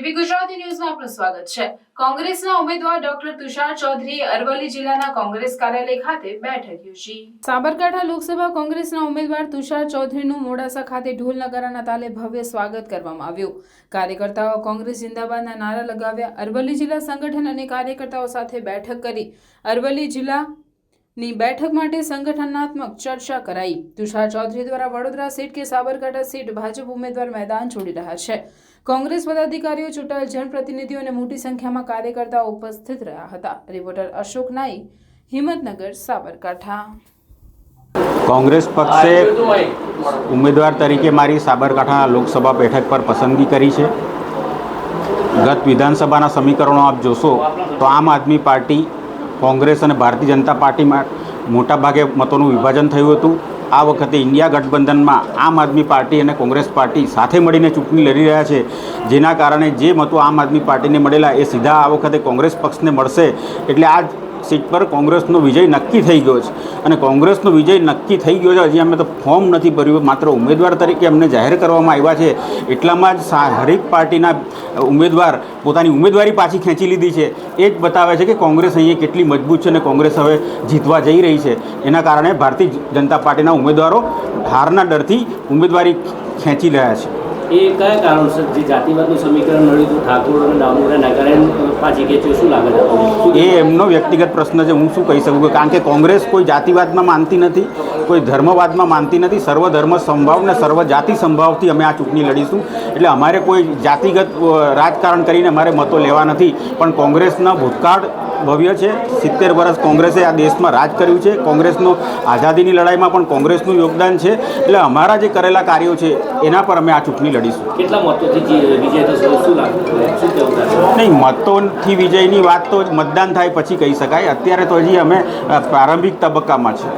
ગુજરાતી ન્યૂઝમાં આપનું સ્વાગત છે. કોંગ્રેસના ઉમેદવાર ડોક્ટર તુષાર ચૌધરીએ અરવલ્લી જિલ્લાના કોંગ્રેસ કાર્યાલય ખાતે બેઠક યોજી. સાબરકાંઠા લોકસભા કોંગ્રેસના ઉમેદવાર તુષાર ચૌધરીનું મોડાસા ખાતે ઢોલ નગારાના તાલે ભવ્ય સ્વાગત કરવામાં આવ્યું. કાર્યકર્તાઓ કોંગ્રેસ જિંદાબાદના નારા લગાવ્યા. અરવલ્લી જિલ્લા સંગઠન અને કાર્યકર્તાઓ સાથે બેઠક કરી અરવલ્લી જિલ્લા ની બેઠક માટે સંગઠનાત્મક ચર્ચા કરાઈ. તુષાર ચૌધરી દ્વારા વડોદરા સીટ કે સાબરકાંઠા સીટ ભાજપ ઉમેદવાર મેદાન છોડી રહ્યા છે. કોંગ્રેસ પદાધિકારીઓ ચૂંટાયેલ જનપ્રતિનિધિઓ અને મોટી સંખ્યામાં કાર્યકર્તાઓ ઉપસ્થિત રહ્યા હતા. રિપોર્ટર અશોક નાઈ, હિંમતનગર, સાબરકાંઠા. કોંગ્રેસ પક્ષે ઉમેદવાર તરીકે મારી સાબરકાંઠા લોકસભા બેઠક પર પસંદગી કરી છે. ગત વિધાનસભાના સમીકરણો આપ જોશો તો આમ આદમી પાર્ટી કોંગ્રેસ અને ભારતીય જનતા પાર્ટીમાં મોટાભાગે મતોનું વિભાજન થયું હતું. આ વખતે ઇન્ડિયા ગઠબંધનમાં આમ આદમી પાર્ટી અને કોંગ્રેસ પાર્ટી સાથે મળીને ચૂંટણી લડી રહ્યા છે. જેના કારણે જે મતો આમ આદમી પાર્ટીને મળેલા એ સીધા આ વખતે કોંગ્રેસ પક્ષને મળશે. એટલે આ સીટ પર કોંગ્રેસનો વિજય નક્કી થઈ ગયો છે. અને કોંગ્રેસનો વિજય નક્કી થઈ ગયો છે, હજી અમે તો ફોર્મ નથી ભર્યું, માત્ર ઉમેદવાર તરીકે અમને જાહેર કરવામાં આવ્યા છે. એટલામાં જ હરેક પાર્ટીના ઉમેદવાર પોતાની ઉમેદવારી પાછી ખેંચી લીધી છે. એ જ બતાવે છે કે કોંગ્રેસ અહીંયા કેટલી મજબૂત છે અને કોંગ્રેસ હવે જીતવા જઈ રહી છે. એના કારણે ભારતીય જનતા પાર્ટીના ઉમેદવારો હારના ડરથી ઉમેદવારી ખેંચી રહ્યા છે. એ કયા કારણોસર જે જાતિવાદનું સમીકરણ મળ્યું હતું, ઠાકોર અને ડામોરે નાગારેન પાછી ખેંચ્યું શું લાગે છે એ એમનો વ્યક્તિગત પ્રશ્ન છે, હું શું કહી શકું કારણ કે કોંગ્રેસ કોઈ જાતિવાદમાં માનતી નથી, કોઈ ધર્મવાદમાં માનતી નથી સર્વ ધર્મ સંભાવ ને સર્વ જાતિ સંભાવથી અમે આ ચૂંટણી લડીશું. એટલે અમારે કોઈ જાતિગત રાજકારણ કરીને અમારે મતો લેવા નથી. પણ કોંગ્રેસના ભૂતકાળ ભવ્ય છે. સિત્તેર વર્ષ કોંગ્રેસે આ દેશમાં રાજ કર્યું છે. કોંગ્રેસનો આઝાદીની લડાઈમાં પણ કોંગ્રેસનું યોગદાન છે. એટલે અમારા જે કરેલા કાર્યો છે એના પર અમે આ ચૂંટણી લડીશું. કેટલા મતોથી નહીં મતોથી વિજયની વાત તો મતદાન થાય પછી કહી શકાય. અત્યારે તો હજી અમે પ્રારંભિક તબક્કામાં છે.